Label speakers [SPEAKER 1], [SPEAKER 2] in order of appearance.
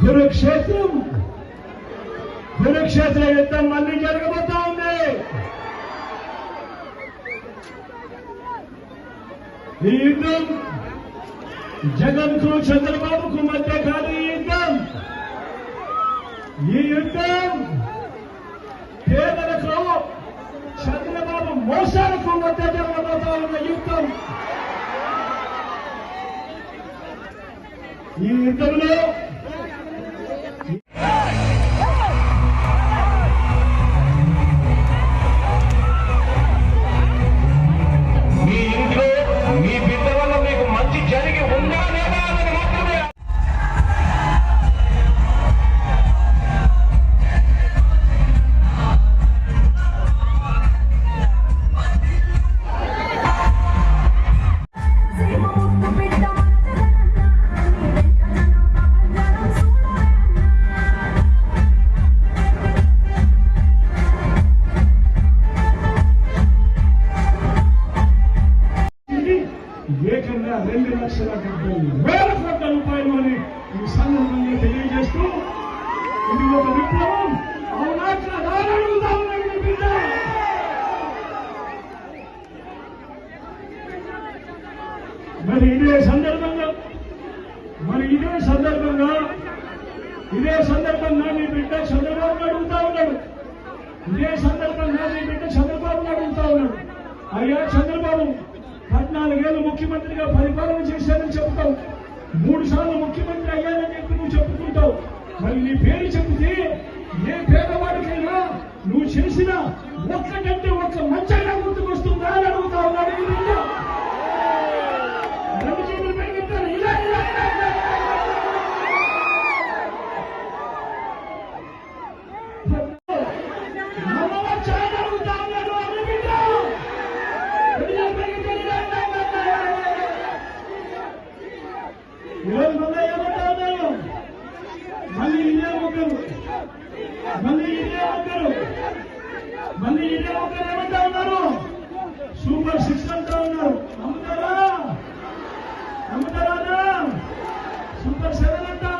[SPEAKER 1] కురుక్షేత్రం. కురుక్షేత్ర యుద్ధం మళ్ళీ జరగబోతా ఉంది. ఈ యుద్ధం జగన్కు చంద్రబాబుకు మధ్య కాదు ఈ యుద్ధం. ఈ యుద్ధం పేదలకు చంద్రబాబు మోసాలకు మధ్య జరగబోతా ఉన్న యుద్ధం. ఈ యుద్ధంలో మరి ఇదే సందర్భంగా మరి ఇదే సందర్భంగా ఇదే సందర్భంగా మీ బిడ్డ చంద్రబాబు అడుగుతా ఉన్నాడు. ఇదే సందర్భంగా మీ బిడ్డ చంద్రబాబు అడుగుతా ఉన్నాడు. అయ్యా చంద్రబాబు పద్నాలుగేళ్ళు ముఖ్యమంత్రిగా పరిపాలన చేశానని చెప్తావు. మూడు సార్లు ముఖ్యమంత్రి అయ్యానని చెప్పి నువ్వు చెప్పుకుంటావు. మరి నీ పేరు చెప్తే ఏ పేదవాడికైనా నువ్వు చేసిన ఒక్కటంటే ఈరోజు మళ్ళీ ఏమంటా ఉన్నారు మళ్ళీ ఇదే ఒకరు మళ్ళీ ఇదే ఒకరు మళ్ళీ ఇదే ఒకరు ఏమంటా ఉన్నారు? సూపర్ సిక్స్ అంటా ఉన్నారు. నమ్ముతారా? నమ్ముతారా సూపర్ సెవెన్ అంటా